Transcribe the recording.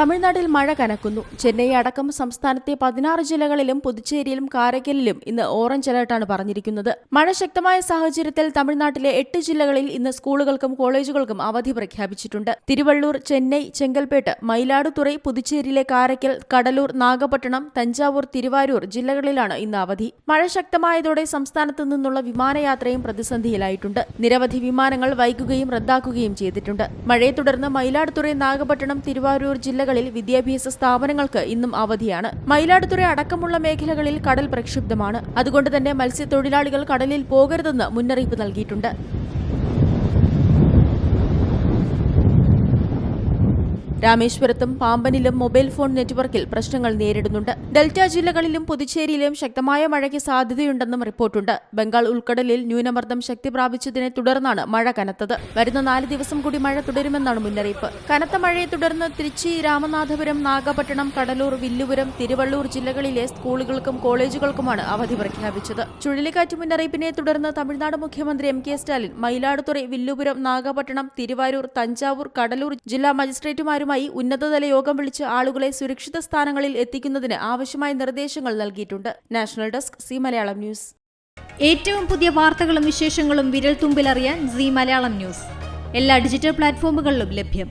തമിഴ്നാട്ടിൽ മഴ കനക്കുന്നു. ചെന്നൈ അടക്കം സംസ്ഥാനത്തെ പതിനാറ് ജില്ലകളിലും പുതുച്ചേരിയിലും കാരക്കലിലും ഇന്ന് ഓറഞ്ച് അലർട്ടാണ് പറഞ്ഞിരിക്കുന്നത്. മഴ ശക്തമായ സാഹചര്യത്തിൽ തമിഴ്നാട്ടിലെ എട്ട് ജില്ലകളിൽ ഇന്ന് സ്കൂളുകൾക്കും കോളേജുകൾക്കും അവധി പ്രഖ്യാപിച്ചിട്ടുണ്ട്. തിരുവള്ളൂർ ചെന്നൈ ചെങ്കൽപ്പേട്ട് മയിലാടുതുറൈ പുതുച്ചേരിയിലെ കാരക്കൽ കടലൂർ നാഗപട്ടണം തഞ്ചാവൂർ തിരുവാരൂർ ജില്ലകളിലാണ് ഇന്ന് അവധി. മഴ ശക്തമായതോടെ സംസ്ഥാനത്തു നിന്നുള്ള വിമാനയാത്രയും പ്രതിസന്ധിയിലായിട്ടുണ്ട്. നിരവധി വിമാനങ്ങൾ വൈകുകയും റദ്ദാക്കുകയും ചെയ്തിട്ടുണ്ട്. മഴയെ തുടർന്ന് മയിലാടുതുറൈ നാഗപട്ടണം തിരുവാരൂർ ജില്ലകളിൽ വിദ്യാഭ്യാസ സ്ഥാപനങ്ങൾക്ക് ഇന്നും അവധിയാണ്. മയിലാടുതുറ അടക്കമുള്ള മേഖലകളിൽ കടൽ പ്രക്ഷുബ്ധമാണ്. അതുകൊണ്ട് തന്നെ മത്സ്യത്തൊഴിലാളികൾ കടലിൽ പോകരുതെന്ന് മുന്നറിയിപ്പ് നൽകിയിട്ടുണ്ട്. രാമേശ്വരത്തും പാമ്പനിലും മൊബൈൽ ഫോൺ നെറ്റ്വർക്കിൽ പ്രശ്നങ്ങൾ നേരിടുന്നുണ്ട്. ഡെൽറ്റ ജില്ലകളിലും പുതുച്ചേരിയിലും ശക്തമായ മഴയ്ക്ക് സാധ്യതയുണ്ടെന്നും റിപ്പോർട്ടുണ്ട്. ബംഗാൾ ഉൾക്കടലിൽ ന്യൂനമർദ്ദം ശക്തി പ്രാപിച്ചതിനെ തുടർന്നാണ് മഴ കനത്തത്. വരുന്ന നാല് ദിവസം കൂടി മഴ തുടരുമെന്നാണ് മുന്നറിയിപ്പ്. കനത്ത മഴയെ തുടർന്ന് തിരുച്ചി രാമനാഥപുരം നാഗപട്ടണം കടലൂർ വില്ലുപുരം തിരുവള്ളൂർ ജില്ലകളിലെ സ്കൂളുകൾക്കും കോളേജുകൾക്കുമാണ് അവധി പ്രഖ്യാപിച്ചത്. ചുഴലിക്കാറ്റ് മുന്നറിയിപ്പിനെ തുടർന്ന് തമിഴ്നാട് മുഖ്യമന്ത്രി എം കെ സ്റ്റാലിൻ മയിലാടുതുറൈ വില്ലുപുരം നാഗപട്ടണം തിരുവാരൂർ തഞ്ചാവൂർ കടലൂർ ജില്ലാ മജിസ്ട്രേറ്റുമാരുമായി ഉന്നതതല യോഗം വിളിച്ച് ആളുകളെ സുരക്ഷിത സ്ഥാനങ്ങളിൽ എത്തിക്കുന്നതിന് ആവശ്യമായ നിർദ്ദേശങ്ങൾ നൽകിയിട്ടുണ്ട്. National desk C Malayalam news. ഏറ്റവും പുതിയ വാർത്തകളും വിശേഷങ്ങളും വിരൽ തുമ്പിലറിയാൻ സി മലയാളം ന്യൂസ്. എല്ലാ ഡിജിറ്റൽ പ്ലാറ്റ്ഫോമുകളിലും ലഭ്യം.